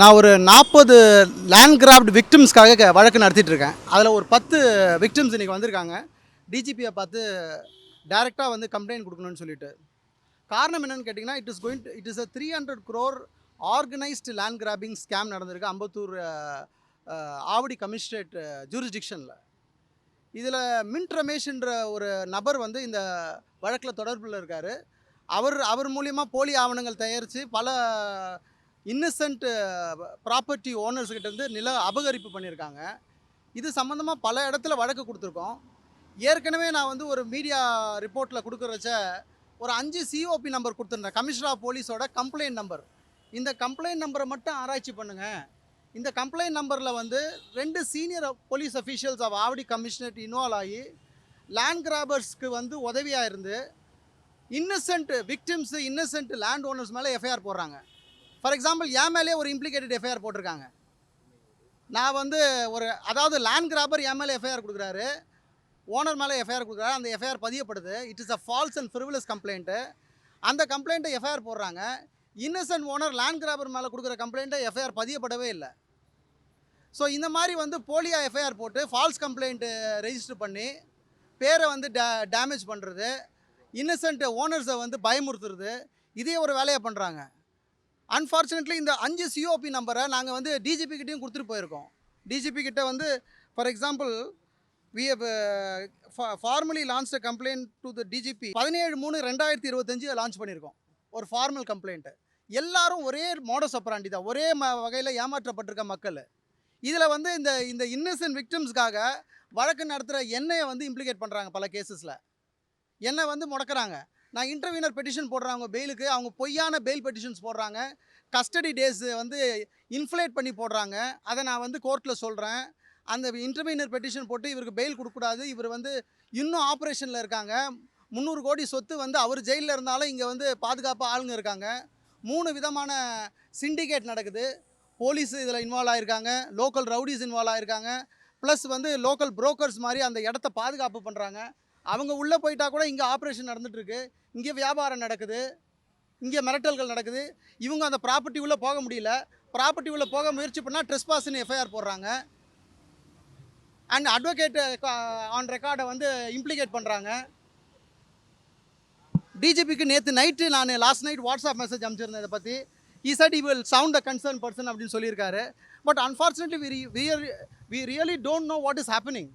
நான் ஒரு நாற்பது லேண்ட் கிராஃப்ட் விக்டிம்ஸ்க்காக வழக்கு நடத்திட்டு இருக்கேன் அதில் ஒரு பத்து விக்டிம்ஸ் இன்றைக்கி வந்திருக்காங்க. டிஜிபியை பார்த்து டைரெக்டாக வந்து கம்ப்ளைண்ட் கொடுக்கணும்னு சொல்லிட்டு. காரணம் என்னென்னு கேட்டிங்கன்னா it is going it is a three hundred crore organised land grabbing scam நடந்திருக்கு அம்பத்தூர் ஆவடி கமிஷனரேட் ஜூரிஸ்டிக்ஷனில் இதில் மின்ட் ரமேஷ்ன்ற ஒரு நபர் வந்து இந்த வழக்கில் தொடர்பில் இருக்கார். அவர் அவர் மூலியமாக போலி ஆவணங்கள் தயாரித்து பல இன்னசென்ட் ப்ராப்பர்ட்டி ஓனர்ஸ்கிட்டேருந்து நில அபகரிப்பு பண்ணியிருக்காங்க. இது சம்மந்தமாக பல இடத்துல வழக்கு கொடுத்துருக்கோம். ஏற்கனவே நான் வந்து ஒரு மீடியா ரிப்போர்ட்டில் கொடுக்குறச்ச ஒரு அஞ்சு சிஓபி நம்பர் கொடுத்துருந்தேன். கமிஷனர் ஆஃப் போலீஸோட கம்ப்ளைண்ட் நம்பர் இந்த கம்ப்ளைண்ட் நம்பரை மட்டும் ஆராய்ச்சி பண்ணுங்கள் இந்த கம்ப்ளைண்ட் நம்பரில் வந்து ரெண்டு senior police officials of Avadi commissionerate involve ஆகி லேண்ட் கிராபர்ஸ்க்கு வந்து உதவியாக இருந்து innocent victims innocent land owners மேலே எஃப்ஐஆர் போடுறாங்க. ஃபார் எக்ஸாம்பிள் என் மேலே ஒரு இம்ப்ளிகேட்டட் எஃப்ஐஆர் போட்டிருக்காங்க. நான் வந்து ஒரு அதாவது லேண்ட் கிராபர் என் மேலே எஃப்ஐஆர் கொடுக்குறாரு. ஓனர் மேலே எஃப்ஐஆர் கொடுக்குறாரு. அந்த FIR பதியப்படுது. It is a false and frivolous complaint அந்த கம்ப்ளைண்ட்டை எஃப்ஐஆர் போடுறாங்க. இன்னசென்ட் ஓனர் லேண்ட் கிராபர் மேலே கொடுக்குற கம்ப்ளைண்ட்டை எஃப்ஐஆர் பதியப்படவே இல்லை. ஸோ இந்த மாதிரி வந்து போலியா எஃப்ஐஆர் போட்டு ஃபால்ஸ் கம்ப்ளைண்ட்டு ரெஜிஸ்டர் பண்ணி பேரை வந்து டே டேமேஜ் பண்ணுறது இன்னசென்ட் ஓனர்ஸை வந்து பயமுறுத்துறது. இதே ஒரு வேலையை பண்ணுறாங்க அன்ஃபார்ச்சுனேட்லி இந்த அஞ்சு சிஓபி நம்பரை நாங்கள் வந்து டிஜிபி கிட்டேயும் கொடுத்துட்டு போயிருக்கோம். டிஜிபி கிட்டே வந்து for example we formally launch complaint to the DGP பதினேழு மூணு ரெண்டாயிரத்தி இருபத்தஞ்சு லான்ச் பண்ணியிருக்கோம். ஒரு ஃபார்மல் கம்ப்ளைண்ட்டு எல்லாரும் ஒரே மோடஸ் அப்ராண்டி தான். ஒரே ம வகையில் ஏமாற்றப்பட்டிருக்க மக்கள். இதில் வந்து இந்த இந்த இன்னசென்ட் விக்டிம்ஸ்க்காக வழக்கு நடத்துகிற எண்ணெயை வந்து இம்ப்ளிகேட் பண்ணுறாங்க பல கேசஸில் என்னை வந்து முடக்கிறாங்க. நான் இன்டர்வியூனர் பெட்டிஷன் போடுறவங்க பெயிலுக்கு அவங்க பொய்யான பெயில் பெட்டிஷன்ஸ் போடுறாங்க. கஸ்டடி டேஸ் வந்து இன்ஃப்ளேட் பண்ணி போடுறாங்க. அதை நான் வந்து கோர்ட்டில் சொல்கிறேன் அந்த இன்டர்வியூனர் பெட்டிஷன் போட்டு இவருக்கு பெயில் கொடுக்கக்கூடாது. இவர் வந்து இன்னும் ஆப்ரேஷனில் இருக்காங்க. முந்நூறு கோடி சொத்து வந்து அவர் ஜெயிலில் இருந்தாலும் இங்கே வந்து பாதுகாப்பாக ஆளுங்க இருக்காங்க. மூணு விதமான சிண்டிகேட் நடக்குது. போலீஸ் இதில் இன்வால்வ் ஆகிருக்காங்க லோக்கல் ரவுடிஸ் இன்வால்வ் ஆகிருக்காங்க ப்ளஸ் வந்து லோக்கல் புரோக்கர்ஸ் மாதிரி அந்த இடத்த பாதுகாப்பு பண்ணுறாங்க அவங்க உள்ளே போயிட்டா கூட இங்கே ஆப்ரேஷன் நடந்துகிட்ருக்கு இங்கே வியாபாரம் நடக்குது. இங்கே மிரட்டல்கள் நடக்குது. இவங்க அந்த ப்ராப்பர்ட்டி உள்ளே போக முடியல. ப்ராப்பர்ட்டி உள்ளே போக முயற்சி பண்ணால் ட்ரெஸ்பாஸ்னு எஃப்ஐஆர் போடுறாங்க. அண்ட் அட்வொகேட்டு ஆன் ரெக்கார்டை வந்து இம்ப்ளிகேட் பண்ணுறாங்க டிஜிபிக்கு நேற்று நைட்டு நான் லாஸ்ட் நைட் வாட்ஸ்அப் மெசேஜ் அனுப்பிச்சிருந்தேன் இதை பற்றி he said will sound the concern person அப்படின்னு சொல்லியிருக்காரு. But unfortunately we we really don't know what is happening